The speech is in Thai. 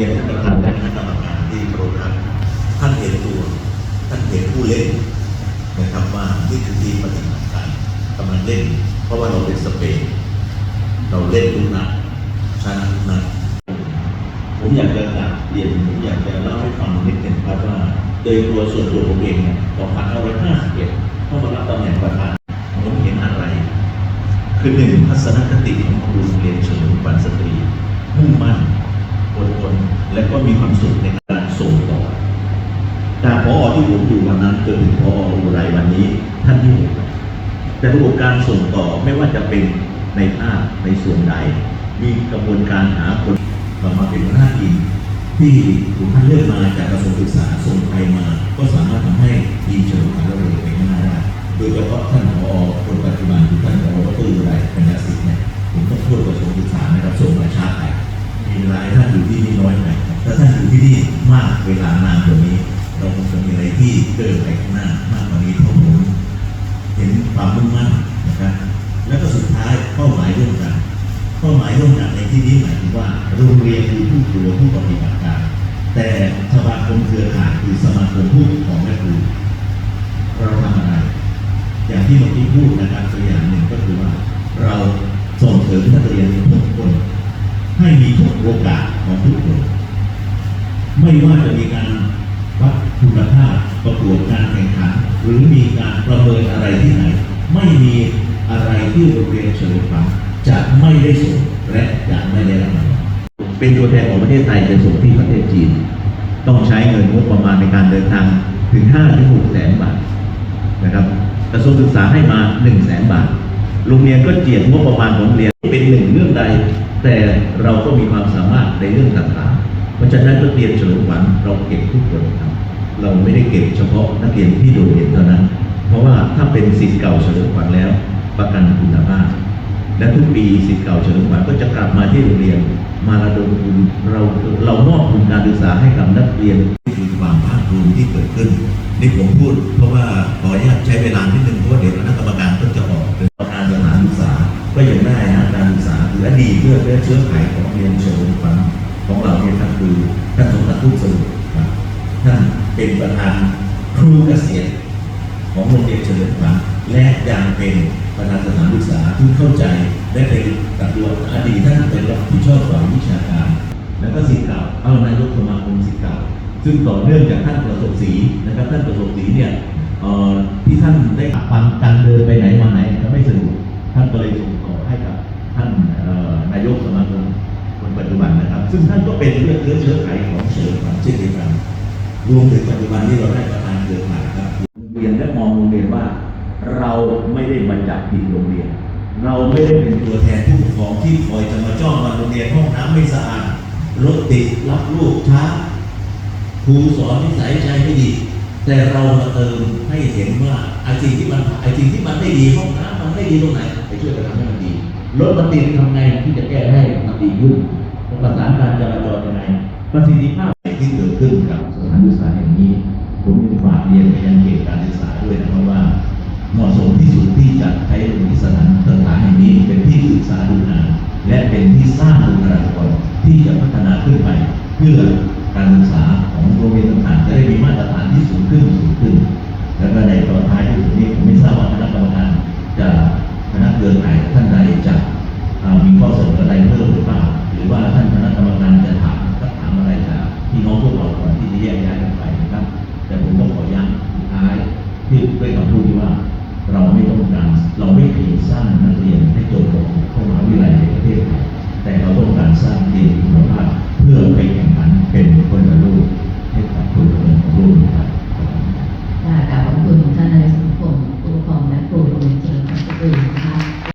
รียนท่านประธานและคณะกรรมการที่เคารพครับท่านเห็นตัว ท่านเห็นผู้เล่นนะครับว่านี่คือทีมปฏิบัติการกำลังเล่น เพราะว่าเราเป็นสเปนเราเล่นทุกนัดชนะทุกนัดผมอยากจะกราบเรียนผมอยากจะเล่าให้ฟังนิดหนึ่งครับว่าโดยตัวส่วนตัวผมเองเนี่ย2551เข้ามารับตำแหน่งประธานผมเห็นอะไร คือหนึ่งทัศนคติของครูโรงเรียนเฉลิมขวัญสตรีมุ่งมั่น อดทนและก็มีความสุขในการส่งต่อจากพอที่ผมอยู่วันนั้นจนถึงพออุไรวันนี้ท่านที่หกแต่ระบบการส่งต่อไม่ว่าจะเป็นในภาคในส่วนใด มีกระบวนการหาคนมามาเป็นหัวหน้าทีมที่ถูกท่านเลือกมาจากกระทรวงศึกษาส่งใครมา ก็สามารถทำให้ทีมเฉลิมขวัญเราเดินไปข้างหน้าได้โดยเฉพาะท่านผอคนปัจจุบันคือท่าน มากเวลานานกว่านี้ เราคงจะมีอะไรที่เดินไปข้างหน้ามากกว่านี้เพราะผมเห็นความมุ่งมั่นนะครับ แล้วก็สุดท้ายเป้าหมายร่วมกันเป้าหมายร่วมกันในที่นี้หมายถึงว่าโรงเรียนคือผู้ครูผู้ปฏิบัติการ แต่สมาคมเครือข่ายคือสมาคมผู้ปกครองและครูเราทำอะไร อย่างที่เมื่อกี้พูดนะครับตัวอย่างหนึ่งก็คือว่า เราส่งเสริมนักเรียนทุกคนให้มีทุกโอกาสของทุกคน ไม่ว่าจะมีการวัดคุณภาพประกวดการแข่งขันหรือมีการประเมินอะไรที่ไหน ไม่มีอะไรที่โรงเรียนเฉลิมขวัญจะไม่ได้ส่งและจะไม่ได้รับรางวัลเป็นตัวแทนของประเทศไทยไปส่งที่ประเทศจีน ต้องใช้เงินงบประมาณในการเดินทางถึง5ถึง6แสนบาทนะครับกระทรวงศึกษาให้มา1นึ่งแสนบาท โรงเรียนก็เจียดงบประมาณของโรงเรียนเป็นหนึ่งเรื่องใด แต่เราก็มีความสามารถในเรื่องต่างๆ ราะฉะนั้นนักเรียนเฉลิมขวัญเราเก็บทุกคนครับ เราไม่ได้เก็บเฉพาะนักเรียนที่โดดเด่นเท่านั้น เพราะว่าถ้าเป็นศิษย์เก่าเฉลิมขวัญแล้ว ประกันคุณภาพ และทุกปีศิษย์เก่าเฉลิมขวัญก็จะกลับมาที่โรงเรียน มาระดมทุนเราเรามอบทุนการศึกษาให้กับนักเรียนนี่คือความภาคภูมิที่เกิดขึ้นนี่ผมพูด เพราะว่าขออนุญาตใช้เวลานิดนึงเพราะว่าเดี๋ยวคณะกรรมการก็จะออกเป็นประธานสถานศึกษาก็ยังได้นะการศึกษาคืออดีตเพื่อเพื่อเชื้อไขของเรียนเฉลิมขวัญ คือท่านสมศักดิ์ทุกสรุปท่านเป็นประธานครูเกษียณของโรงเรียนเฉลิมขวัญและยังเป็นประธานสถานศึกษาที่เข้าใจและเป็นกับตัวอดีตท่านเป็นรับผิดชอบฝ่ายวิชาการ แล้วก็สิทธิ์เก่าเอานายกสมาคมสิทธิ์เก่าซึ่งต่อเนื่องจากท่านประสบศรีนะครับท่านประสบศรีเนี่ยที่ท่านได้ขับปันการเดินไปไหนมาไหนก็ไม่สะดวกท่านก็เลยส่ง ซึ่งท่านก็เป็นเลือดเลือดเชื้อไขของเฉลิมขวัญเช่นเดียวกันรวมถึงปัจจุบันที่เราได้ประธานเครือข่ายครับเรียนและมองโรงเรียนว่า เราไม่ได้มาจับผิดโรงเรียน เราไม่ได้เป็นตัวแทนผู้ปกครองที่คอยจะมาจ้องมาโรงเรียนห้องน้ำไม่สะอาดรถติดรับลูกช้าครูสอนนิสัยใจไม่ดี แต่เรามาเติมให้เห็นว่าไอ้สิ่งที่มันไอ้สิ่งที่มันไม่ดีห้องน้ำมันไม่ดีตรงไหนไปช่วยกันทำให้มันดีรถมันติดทำไงที่จะแก้ให้มันดีขึ้น ประสานการจราจรยังไงประสิทธิภาพที่เกิดขึ้นกับสถานศึกษาแห่งนี้ ผมยังฝากเรียนไปยังเขตการศึกษาด้วยนะครับว่าเหมาะสม